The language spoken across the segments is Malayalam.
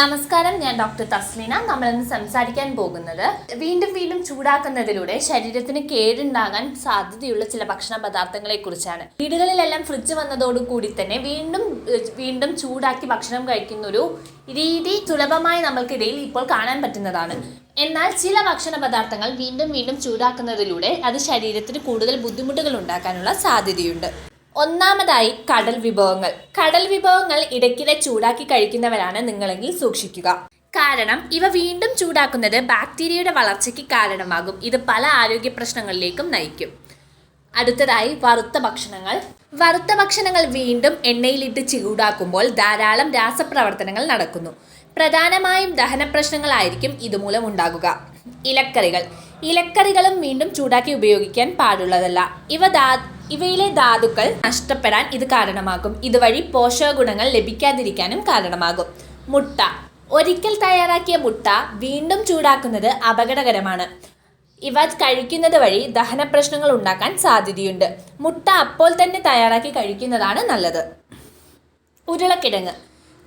നമസ്കാരം ഞാൻ ഡോക്ടർ തസ്ലീന. നമ്മൾ ഇന്ന് സംസാരിക്കാൻ പോകുന്നത് വീണ്ടും വീണ്ടും ചൂടാക്കുന്നതിലൂടെ ശരീരത്തിന് കേടുണ്ടാകാൻ സാധ്യതയുള്ള ചില ഭക്ഷണ പദാർത്ഥങ്ങളെ കുറിച്ചാണ് വീടുകളിലെല്ലാം ഫ്രിഡ്ജ് വന്നതോടുകൂടി തന്നെ വീണ്ടും വീണ്ടും ചൂടാക്കി ഭക്ഷണം കഴിക്കുന്ന ഒരു രീതി സുലഭമായി നമ്മൾക്കിടയിൽ ഇപ്പോൾ കാണാൻ പറ്റുന്നതാണ്. എന്നാൽ ചില ഭക്ഷണ പദാർത്ഥങ്ങൾ വീണ്ടും വീണ്ടും ചൂടാക്കുന്നതിലൂടെ അത് ശരീരത്തിന് കൂടുതൽ ബുദ്ധിമുട്ടുകൾ ഉണ്ടാക്കാനുള്ള സാധ്യതയുണ്ട്. ഒന്നാമതായി കടൽ വിഭവങ്ങൾ. കടൽ വിഭവങ്ങൾ ഇടയ്ക്കിടെ ചൂടാക്കി കഴിക്കുന്നവരാണ് നിങ്ങളെങ്കിൽ സൂക്ഷിക്കുക. കാരണം ഇവ വീണ്ടും ചൂടാക്കുന്നത് ബാക്ടീരിയയുടെ വളർച്ചയ്ക്ക് കാരണമാകും. ഇത് പല ആരോഗ്യ പ്രശ്നങ്ങളിലേക്കും നയിക്കും. അടുത്തതായി വറുത്ത ഭക്ഷണങ്ങൾ. വറുത്ത ഭക്ഷണങ്ങൾ വീണ്ടും എണ്ണയിലിട്ട് ചൂടാക്കുമ്പോൾ ധാരാളം രാസപ്രവർത്തനങ്ങൾ നടക്കുന്നു. പ്രധാനമായും ദഹന പ്രശ്നങ്ങളായിരിക്കും ഇതുമൂലം ഉണ്ടാകുക. ഇലക്കറികൾ. ഇലക്കറികളും വീണ്ടും ചൂടാക്കി ഉപയോഗിക്കാൻ പാടുള്ളതല്ല. ഇവ ഇവയിലെ ധാതുക്കൾ നഷ്ടപ്പെടാൻ ഇത് കാരണമാകും. ഇതുവഴി പോഷക ഗുണങ്ങൾ ലഭിക്കാതിരിക്കാനും കാരണമാകും. മുട്ട. ഒരിക്കൽ തയ്യാറാക്കിയ മുട്ട വീണ്ടും ചൂടാക്കുന്നത് അപകടകരമാണ്. ഇവ കഴിക്കുന്നത് വഴി ദഹന പ്രശ്നങ്ങൾ ഉണ്ടാക്കാൻ സാധ്യതയുണ്ട്. മുട്ട അപ്പോൾ തന്നെ തയ്യാറാക്കി കഴിക്കുന്നതാണ് നല്ലത്. ഉരുളക്കിഴങ്ങ്.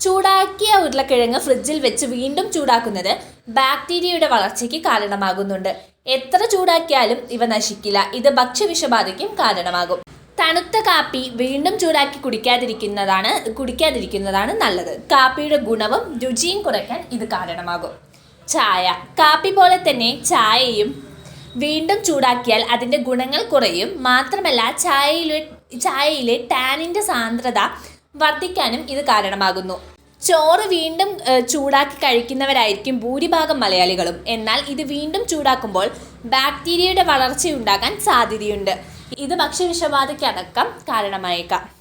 ചൂടാക്കിയ ഉരുളക്കിഴങ്ങ് ഫ്രിഡ്ജിൽ വെച്ച് വീണ്ടും ചൂടാക്കുന്നത് ബാക്ടീരിയയുടെ വളർച്ചയ്ക്ക് കാരണമാകുന്നുണ്ട്. എത്ര ചൂടാക്കിയാലും ഇവ നശിക്കില്ല. ഇത് ഭക്ഷ്യവിഷബാധയ്ക്കും കാരണമാകും. തണുത്ത കാപ്പി വീണ്ടും ചൂടാക്കി കുടിക്കാതിരിക്കുന്നതാണ് കുടിക്കാതിരിക്കുന്നതാണ് നല്ലത്. കാപ്പിയുടെ ഗുണവും രുചിയും കുറയ്ക്കാൻ ഇത് കാരണമാകും. ചായ. കാപ്പി പോലെ തന്നെ ചായയും വീണ്ടും ചൂടാക്കിയാൽ അതിന്റെ ഗുണങ്ങൾ കുറയും. മാത്രമല്ല ചായയിലെ ചായയിലെ ടാനിന്റെ സാന്ദ്രത വർദ്ധിക്കാനും ഇത് കാരണമാകുന്നു. ചോറ് വീണ്ടും ചൂടാക്കി കഴിക്കുന്നവരായിരിക്കും ഭൂരിഭാഗം മലയാളികളും. എന്നാൽ ഇത് വീണ്ടും ചൂടാക്കുമ്പോൾ ബാക്ടീരിയയുടെ വളർച്ചയുണ്ടാകാൻ സാധ്യതയുണ്ട്. ഇത് ഭക്ഷ്യവിഷബാധയ്ക്കടക്കം കാരണമായേക്കാം.